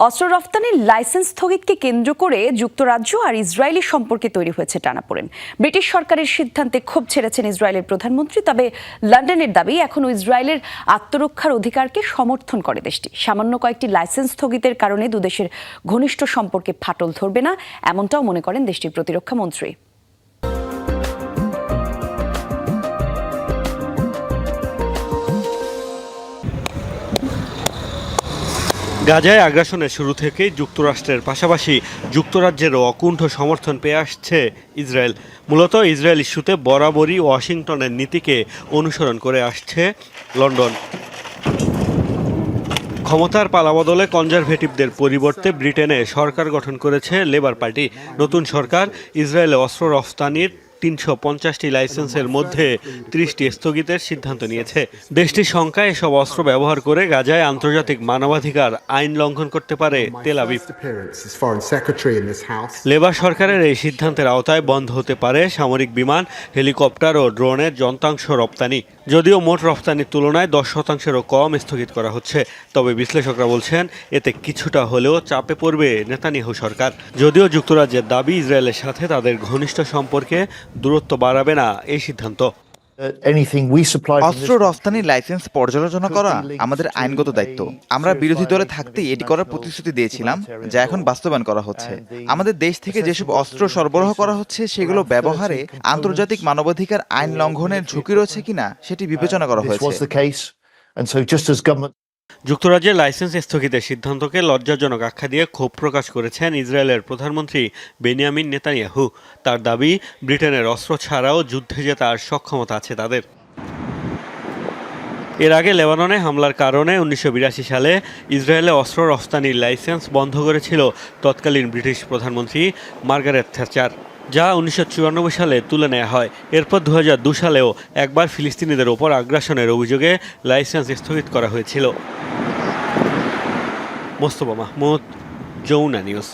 অস্ত্র রফতানির লাইসেন্স স্থগিতকে কেন্দ্র করে যুক্তরাজ্য আর ইসরায়েলি সম্পর্কে তৈরি হয়েছে টানাপোড়েন। ব্রিটিশ সরকারের সিদ্ধান্তে ক্ষোভ ছেড়েছেন ইসরায়েলের প্রধানমন্ত্রী, তবে লন্ডনের দাবি এখনও ইসরায়েলের আত্মরক্ষার অধিকারকে সমর্থন করে দেশটি। সামান্য কয়েকটি লাইসেন্স স্থগিতের কারণে দুদেশের ঘনিষ্ঠ সম্পর্কে ফাটল ধরবে না, এমনটাও মনে করেন দেশটির প্রতিরক্ষা মন্ত্রী। গাজায় আগ্রাসনের শুরু থেকেই যুক্তরাষ্ট্রের পাশাপাশি যুক্তরাজ্যেরও অকুণ্ঠ সমর্থন পেয়ে আসছে ইসরায়েল। মূলত ইসরায়েল ইস্যুতে বরাবরই ওয়াশিংটনের নীতিকে অনুসরণ করে আসছে লন্ডন। ক্ষমতার পালাবদলে কনজারভেটিভদের পরিবর্তে ব্রিটেনে সরকার গঠন করেছে লেবার পার্টি। নতুন সরকার ইসরায়েলে অস্ত্র রফতানির তিনশো পঞ্চাশটি লাইসেন্সের মধ্যে ত্রিশটি স্থগিতের সিদ্ধান্ত নিয়েছে দেশটির সংখ্যা এসব অস্ত্র ব্যবহার করে গাজায় আন্তর্জাতিক মানবাধিকার আইন লঙ্ঘন করতে পারে. লেবার সরকারের এই সিদ্ধান্তের আওতায় বন্ধ হতে পারে সামরিক বিমান, হেলিকপ্টার ও ড্রোনের যন্ত্রাংশ রপ্তানি যদিও মোট রফতানির তুলনায় দশ শতাংশেরও কম স্থগিত করা হচ্ছে, তবে বিশ্লেষকরা বলছেন এতে কিছুটা হলেও চাপে পড়বে নেতানিয়াহু সরকার। যদিও যুক্তরাজ্যের দাবি ইসরায়েলের সাথে তাদের ঘনিষ্ঠ সম্পর্কে দূরত্ব বাড়াবে না এই সিদ্ধান্ত। From অস্ত্র রফতানির লাইসেন্স পর্যালোচনা করা আমাদের আইনগত দায়িত্ব। আমরা বিরোধী দলে থাকতেই এটি করার প্রতিশ্রুতি দিয়েছিলাম যা এখন বাস্তবায়ন করা হচ্ছে। আমাদের দেশ থেকে যেসব অস্ত্র সরবরাহ করা হচ্ছে সেগুলো ব্যবহারে আন্তর্জাতিক মানবাধিকার আইন লঙ্ঘনের ঝুঁকি রয়েছে কিনা সেটি বিবেচনা করা হয়েছে। যুক্তরাজ্যের লাইসেন্স স্থগিতের সিদ্ধান্তকে লজ্জাজনক আখ্যা দিয়ে ক্ষোভ প্রকাশ করেছেন ইসরায়েলের প্রধানমন্ত্রী বেনিয়ামিন নেতানিয়াহু। তার দাবি, ব্রিটেনের অস্ত্র ছাড়াও যুদ্ধে জেতার সক্ষমতা আছে তাদের। এর আগে লেবাননে হামলার কারণে উনিশশো বিরাশি সালে ইসরায়েলে অস্ত্র রফতানির লাইসেন্স বন্ধ করেছিল তৎকালীন ব্রিটিশ প্রধানমন্ত্রী মার্গারেট থ্যাচার। যা উনিশশো চুরানব্বই সালে তুলে নেওয়া হয়। এরপর দু সালেও একবার ফিলিস্তিনিদের ওপর আগ্রাসনের অভিযোগে লাইসেন্স স্থগিত করা হয়েছিল। মোস্তফা মাহমুদ যৌনা নিউজ।